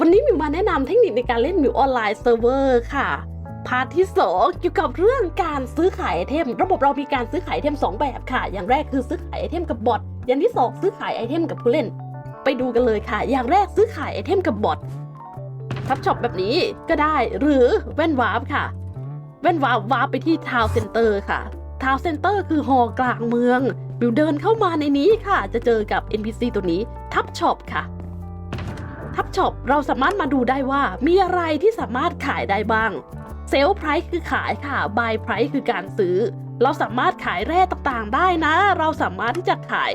วันนี้มิวมาแนะนำเทคนิคในการเล่นมิวออนไลน์เซิร์ฟเวอร์ค่ะ พาร์ทที่ 2 เกี่ยวกับเรื่องการซื้อขายไอเทม ระบบเรามีการซื้อขายไอเทม 2 แบบค่ะ อย่างแรกคือซื้อขายไอเทมกับบอทอย่างที่ 2 ซื้อขายไอเทมกับผู้เล่น ไปดูกันเลยค่ะ อย่างแรกซื้อขายไอเทมกับบอททับช็อปแบบนี้ก็ได้หรือแว่นวาร์ปค่ะ แว่นวาร์ปวาร์ปไปที่ทาวเซ็นเตอร์ค่ะทาวเซ็นเตอร์คือหอกลางเมืองบิวเดินเข้ามาในนี้ค่ะ จะเจอกับ NPC ตัวนี้ทับช็อปค่ะ ทับช็อปเราสามารถมาดูได้ว่ามีอะไรที่สามารถขายได้บ้างเซลล์ไพรส์คือขายค่ะบายไพรส์คือการซื้อ เราสามารถขายแร่ต่างๆได้นะ เราสามารถที่จะขาย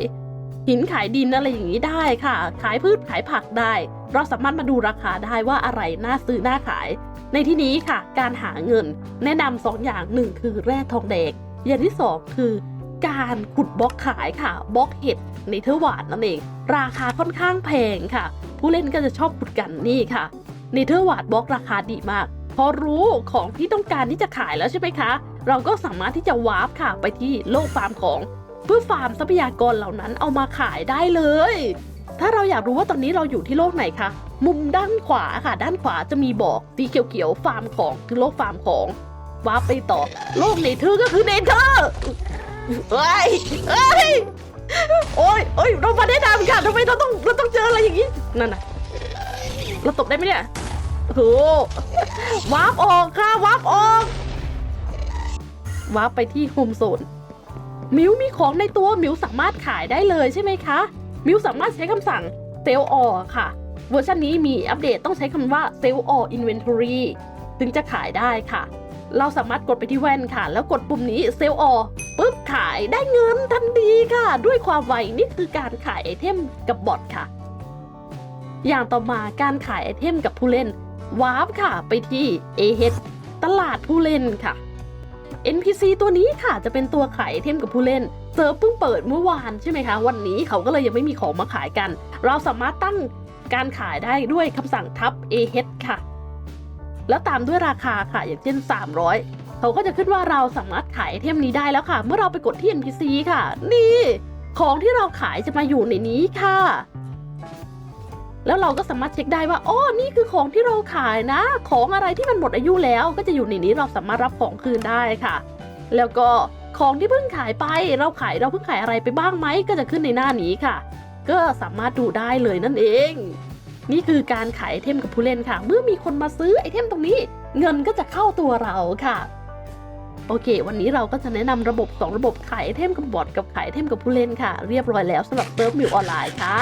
หินขายดินอะไรอย่างนี้ได้ค่ะ ขายพืชขายผักได้ เราสามารถมาดูราคาได้ว่าอะไรน่าซื้อน่าขาย ในที่นี้ค่ะ การหาเงิน แนะนำสองอย่างหนึ่งคือแร่ทองแดงอย่างที่สองคือ การขุดบล็อกขายค่ะบล็อกเห็ดในเทอร์วานนั่นเอง ราคาค่อนข้างแพงค่ะ ผู้เล่นก็จะชอบขุดกันนี่ค่ะเนเธอร์วาดบล็อกราคาดีมาก พอรู้ของที่ต้องการที่จะขายแล้วใช่ไหมคะ เราก็สามารถที่จะวาร์ปค่ะไปที่โลกฟาร์มของเพื่อฟาร์มทรัพยากรเหล่านั้นเอามาขายได้เลย ถ้าเราอยากรู้ว่าตอนนี้เราอยู่ที่โลกไหนคะมุมด้านขวาค่ะ ด้านขวาจะมีบอกสีเขียวๆฟาร์มของคือโลกฟาร์มของวาร์ปไปต่อ โลกเนเธอร์ก็คือเนเธอร์เฮ้ยเฮ้ยโอ้ยโอ้ยเรามาแนะนำค่ะทำไมเราต้องเราต้องเจอ นั่นน่ะเราตบได้ไหมเนี่ยโอ้โหวาร์ปออกค่ะวาร์ปออกวาร์ปไปที่โฮมโซนมิวมีของในตัวมิวสามารถขายได้เลยใช่ไหมคะมิวสามารถใช้คำสั่งเซลออค่ะ เวอร์ชันนี้มีอัปเดตต้องใช้คำว่าเซลอออินเวนทอรี่ถึงจะขายได้ค่ะ เราสามารถกดไปที่แว่นค่ะ แล้วกดปุ่มนี้เซลออปุ๊บขายได้เงินทันทีค่ะ ด้วยความไวนี่คือการขายไอเทมกับบอทค่ะ อย่างต่อมาการขายไอเทมกับผู้เล่นวาร์ปค่ะ ไปที่ a h ตลาดผู้เล่นค่ะ NPC ตัวนี้ค่ะจะเป็นตัวขายไอเทมกับผู้เล่นเซิร์ฟเพิ่งเปิดเมื่อวานใช่ไหมคะ วันนี้เขาก็เลยยังไม่มีของมาขายกัน เราสามารถตั้งการขายได้ด้วยคำสั่งทับ a h ค่ะ แล้วตามด้วยราคาค่ะอย่างเช่น 300 เขาก็จะขึ้นว่าเราสามารถขายไอเทมนี้ได้แล้วค่ะ เมื่อเราไปกดที่ NPC ค่ะ นี่ ของที่เราขายจะมาอยู่ในนี้ค่ะ แล้วเราก็สามารถเช็คได้ว่าอ๋อนี่คือของที่เราขายนะ ของอะไรที่มันหมดอายุแล้ว ก็จะอยู่ในนี้เราสามารถรับของคืนได้ค่ะ แล้วก็ของที่เพิ่งขายไป เราขายเราเพิ่งขายอะไรไปบ้างไหมก็จะขึ้นในหน้านี้ค่ะ ก็สามารถดูได้เลยนั่นเอง นี่คือการขายไอเทมกับผู้เล่นค่ะ เมื่อมีคนมาซื้อไอเทมตรงนี้ เงินก็จะเข้าตัวเราค่ะโอเค วันนี้เราก็จะแนะนำระบบ 2 ระบบขายไอเทมกับบอทกับขายไอเทมกับผู้เล่นค่ะ เรียบร้อยแล้วสำหรับเซิร์ฟมิวออนไลน์ค่ะ